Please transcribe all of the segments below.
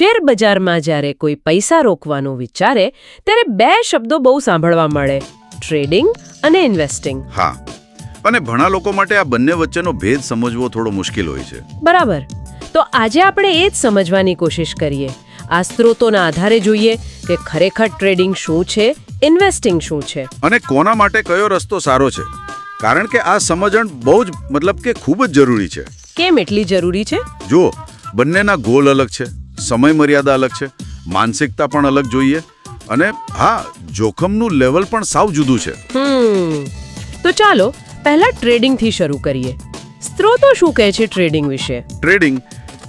Share બજારમાં જ્યારે કોઈ પૈસા રોકવાનું વિચારે ત્યારે બે શબ્દો બહુ સાંભળવા મળે. ટ્રેડિંગ અને ઇન્વેસ્ટિંગ. હા. અને ઘણા લોકો માટે આ બંને વચ્ચેનો ભેદ સમજવો થોડો મુશ્કેલ હોય છે. બરાબર. તો આજે આપણે એ જ સમજવાની કોશિશ કરીએ. આ સ્ત્રોતોના આધારે જોઈએ કે ખરેખર ટ્રેડિંગ શું છે ઇન્વેસ્ટિંગ શું છે. અને કોના માટે કયો રસ્તો સારો છે. કારણ કે આ સમજણ બહુ જ મતલબ કે ખૂબ જ જરૂરી છે. કેમ એટલી જરૂરી છે? જો બંનેના ગોલ અલગ છે. સમય મર્યાદા અલગ છે માનસિકતા પણ અલગ જોઈએ અને હા જોખમનું લેવલ પણ સાવ જુદું છે. તો ચાલો પહેલા ટ્રેડિંગથી શરૂ કરીએ. સ્ત્રોતો શું કહે છે ટ્રેડિંગ વિશે? ટ્રેડિંગ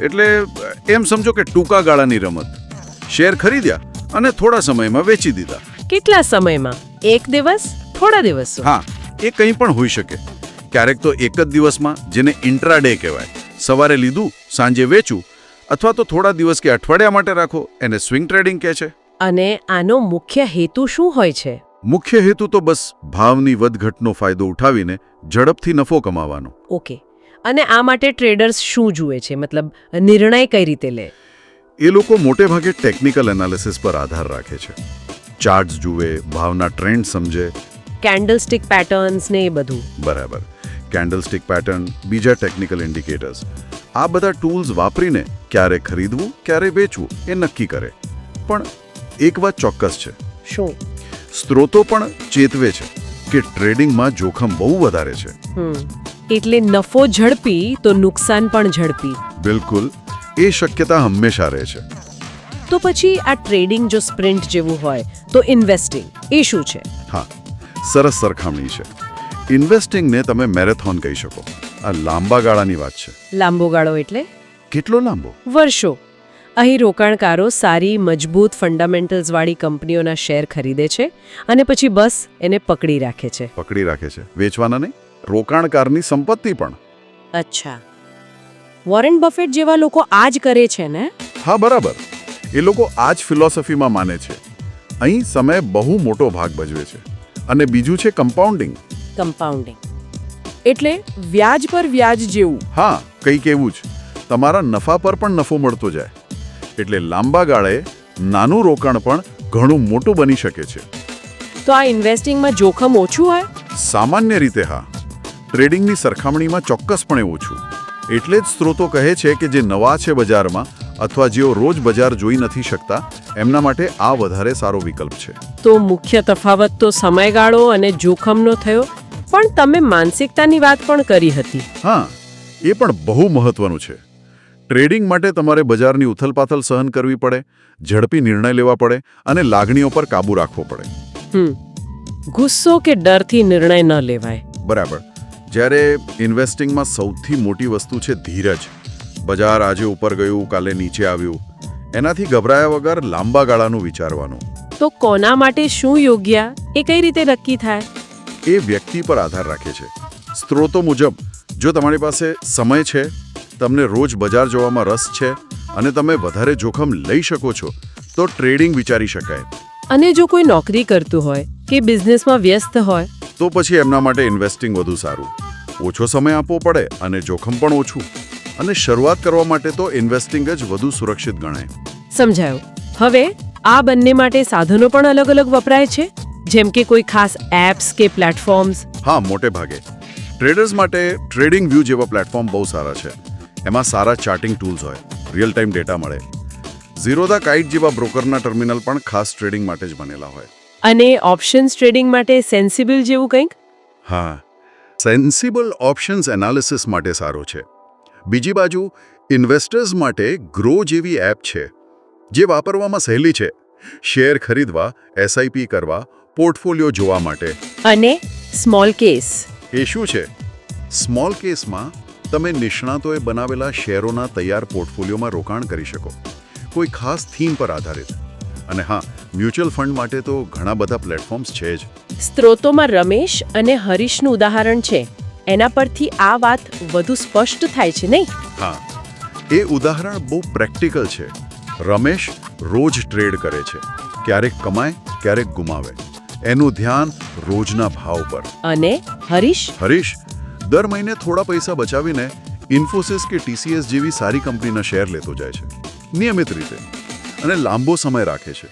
એટલે એમ સમજો કે ટૂંકા ગાળાની રમત. શેર ખરીદ્યા અને થોડા સમયમાં વેચી દીધા. કેટલા સમયમાં? એક દિવસ? થોડા દિવસ? હા એ કંઈ પણ હોઈ શકે. ક્યારેક તો એક જ દિવસમાં જેને ઇન્ટ્રાડે કહેવાય. સવારે લીધું સાંજે વેચું અથવા તો થોડા દિવસ કે અઠવાડિયા માટે રાખો એને સ્વિંગ ટ્રેડિંગ કહે છે. અને આનો મુખ્ય હેતુ શું હોય છે? મુખ્ય હેતુ તો બસ ભાવની વધઘટનો ફાયદો ઉઠાવીને ઝડપથી નફો કમાવાનો. ઓકે. અને આ માટે ટ્રેડર્સ શું જુએ છે? મતલબ નિર્ણય કઈ રીતે લે? એ લોકો મોટે ભાગે ટેકનિકલ એનાલિસિસ પર આધાર રાખે છે. ચાર્ટ્સ જુએ ભાવના ટ્રેન્ડ સમજે. કેન્ડલસ્ટિક પેટર્ન્સ ને એ બધું. બરાબર. કેન્ડલસ્ટિક પેટર્ન બીજા ટેકનિકલ ઇન્ડિકેટર્સ. આ બધા ટૂલ્સ વાપરીને ક્યારે ખરીદવું ક્યારે વેચવું એ નક્કી કરે. પણ એક વાત ચોક્કસ છે. શું? સ્ત્રોતો પણ ચેતવે છે કે ટ્રેડિંગમાં જોખમ બહુ વધારે છે. એટલે નફો ઝડપી તો નુકસાન પણ ઝડપી. બિલકુલ. એ શક્યતા હંમેશા રહે છે. તો પછી આ ટ્રેડિંગ જો સ્પ્રિન્ટ જેવું હોય તો ઇન્વેસ્ટિંગ એ શું છે? હા સરસ સરખામણી છે. ઇન્વેસ્ટિંગને તમે મેરેથોન કહી શકો. આ લાંબા ગાળાની વાત છે. લાંબો ગાળો એટલે? કેટલો લાંબો? વર્ષો. અહીં રોકાણકારો સારી મજબૂત ફંડામેન્ટલ્સ વાળી કંપનીઓના શેર ખરીદે છે અને પછી બસ એને પકડી રાખે છે. પકડી રાખે છે. વેચવાના નહીં રોકાણકારની સંપત્તિ પણ. અચ્છા. વોરેન બફેટ જેવા લોકો આ જ કરે છે ને? હા બરાબર. એ લોકો આ જ ફિલોસોફીમાં માને છે. અહીં સમય બહુ મોટો ભાગ ભજવે છે. અને બીજું છે કમ્પાઉન્ડિંગ કમ્પાઉન્ડિંગ એટલે વ્યાજ પર વ્યાજ જેવું. હા કંઈક એવું જ. તમારા નફા પર પણ નફો મળતો જાય. એટલે લાંબા ગાળે નાનું રોકાણ પણ ઘણું મોટું બની શકે છે. તો આ ઇન્વેસ્ટિંગમાં જોખમ ઓછું હોય? સામાન્ય રીતે હા. ટ્રેડિંગની સરખામણીમાં ચોક્કસપણે ઓછું. એટલે જ સ્ત્રોતો કહે છે કે જે નવા છે બજારમાં અથવા જેઓ રોજ બજાર જોઈ નથી શકતા એમના માટે આ વધારે સારો વિકલ્પ છે. તો મુખ્ય તફાવત તો સમયગાળો અને જોખમનો થયો. પણ તમે માનસિકતાની વાત પણ કરી હતી. હા એ પણ બહુ મહત્વનું છે. ટ્રેડિંગ માટે તમારે બજારની ઉથલપાથલ સહન કરવી પડે ઝડપી નિર્ણય લેવા પડે અને લાગણીઓ પર કાબૂ રાખવો પડે. ગુસ્સો કે ડરથી નિર્ણય ન લેવાય. બરાબર. જ્યારે ઇન્વેસ્ટિંગમાં સૌથી મોટી વસ્તુ છે ધીરજ. બજાર આજે ઉપર ગયું કાલે નીચે આવ્યું. એનાથી ગભરાયા વગર લાંબા ગાળાનું વિચારવાનું. તો કોના માટે શું યોગ્ય? એ કઈ રીતે નક્કી થાય? એ વ્યક્તિ પર આધાર રાખે છે. સ્ત્રોતો મુજબ જો તમારી પાસે સમય છે તમને રોજ બજાર જોવામાં રસ છે અને તમે વધારે જોખમ લઈ શકો છો તો ટ્રેડિંગ વિચારી શકાય. અને જો કોઈ નોકરી કરતું હોય કે બિઝનેસમાં વ્યસ્ત હોય તો પછી એમના માટે ઇન્વેસ્ટિંગ વધુ સારું. ઓછો સમય આપવો પડે અને જોખમ પણ ઓછું. અને શરૂઆત કરવા માટે તો ઇન્વેસ્ટિંગ જ વધુ સુરક્ષિત ગણાય. સમજાયું. હવે આ બંને માટે સાધનો પણ અલગ અલગ વપરાય છે? જેમ કે કોઈ ખાસ એપ્સ કે પ્લેટફોર્મ્સ હા મોટે ભાગે. ટ્રેડર્સ માટે ટ્રેડિંગ વ્યૂ જેવા પ્લેટફોર્મ બહુ સારા છે. એમાં સારા ચાર્ટિંગ ટૂલ્સ હોય રિયલ ટાઈમ ડેટા મળે. ઝીરો દા કાઇટ જેવા બ્રોકરના ટર્મિનલ પણ ખાસ ટ્રેડિંગ માટે જ બનેલા હોય. અને ઓપ્શન્સ ટ્રેડિંગ માટે સેન્સિબલ જેવું કંઈક? હા સેન્સિબલ ઓપ્શન્સ એનાલિસિસ માટે સારો છે. બીજી બાજુ ઇન્વેસ્ટર્સ માટે ગ્રો જેવી એપ છે જે વાપરવામાં સહેલી છે. શેર ખરીદવા એસઆઈપી કરવા પોર્ટફોલિયો જોવા માટે. અને સ્મોલ કેસ એ શું છે? સ્મોલ કેસમાં તમે નિષ્ણાતોએ બનાવેલા શેરોના તૈયાર પોર્ટફોલિયોમાં રોકાણ કરી શકો. કોઈ ખાસ થીમ પર આધારિત. અને હા મ્યુચ્યુઅલ ફંડ માટે તો ઘણા બધા પ્લેટફોર્મ્સ છે જ. સ્ત્રોતોમાં રમેશ અને હરીશનું ઉદાહરણ છે. એના પરથી આ વાત વધુ સ્પષ્ટ થાય છે નહીં? હા. એ ઉદાહરણ બહુ પ્રેક્ટિકલ છે. રમેશ રોજ ટ્રેડ કરે છે. ક્યારેક કમાય ક્યારેક ગુમાવે. એનું ધ્યાન રોજના ભાવ પર. અને હરીશ? હરીશ દર મહિને થોડા પૈસા બચાવીને ઇન્ફોસિસ કે ટીસીએસ જેવી સારી કંપનીના શેર લેતો જાય છે. નિયમિત રીતે. અને લાંબો સમય રાખે છે.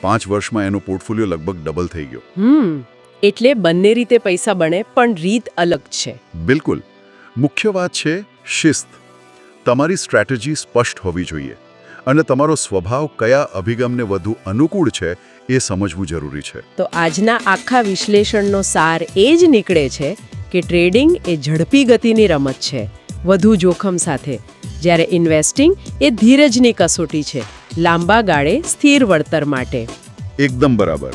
પાંચ વર્ષમાં એનો પોર્ટફોલિયો લગભગ ડબલ થઈ ગયો. હમ એટલે બંને રીતે પૈસા બને પણ રીત અલગ છે. બિલકુલ. મુખ્ય વાત છે શિસ્ત. તમારી સ્ટ્રેટેજી સ્પષ્ટ હોવી જોઈએ. અને તમારો સ્વભાવ કયા અભિગમને વધુ અનુકૂળ છે એ સમજવું જરૂરી છે. તો આજના આખા વિશ્લેષણનો સાર એ જ નીકળે છે કે ટ્રેડિંગ એ ઝડપી ગતિની રમત છે વધુ જોખમ સાથે. જ્યારે ઇન્વેસ્ટિંગ એ ધીરજની કસોટી છે લાંબા ગાળે સ્થિર વળતર માટે. એકદમ બરાબર.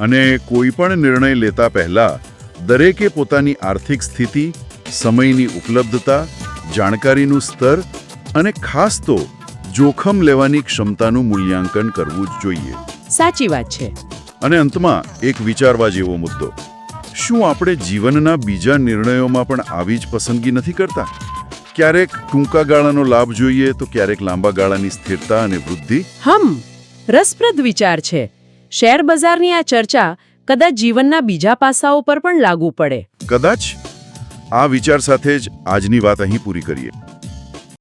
અને કોઈ પણ નિર્ણય લેતા પહેલા દરેકે પોતાની આર્થિક સ્થિતિ સમયની ઉપલબ્ધતા જાણકારીનું સ્તર અને ખાસ તો જોખમ લેવાની ક્ષમતાનું મૂલ્યાંકન કરવું જ જોઈએ. સાચી વાત છે. અને અંતમાં એક વિચારવા જેવો મુદ્દો. શું આપણે જીવનના બીજા નિર્ણયોમાં પણ આવી જ પસંદગી નથી કરતા? ક્યારેક ટૂંકા ગાળાનો લાભ જોઈએ તો ક્યારેક લાંબા ગાળાની સ્થિરતા અને વૃદ્ધિ? હમ રસપ્રદ વિચાર છે. શેર બજારની આ ચર્ચા કદાચ જીવનના બીજા પાસાઓ પર પણ લાગુ પડે. કદાચ? આ વિચાર સાથે જ આજની વાત અહીં પૂરી કરીએ.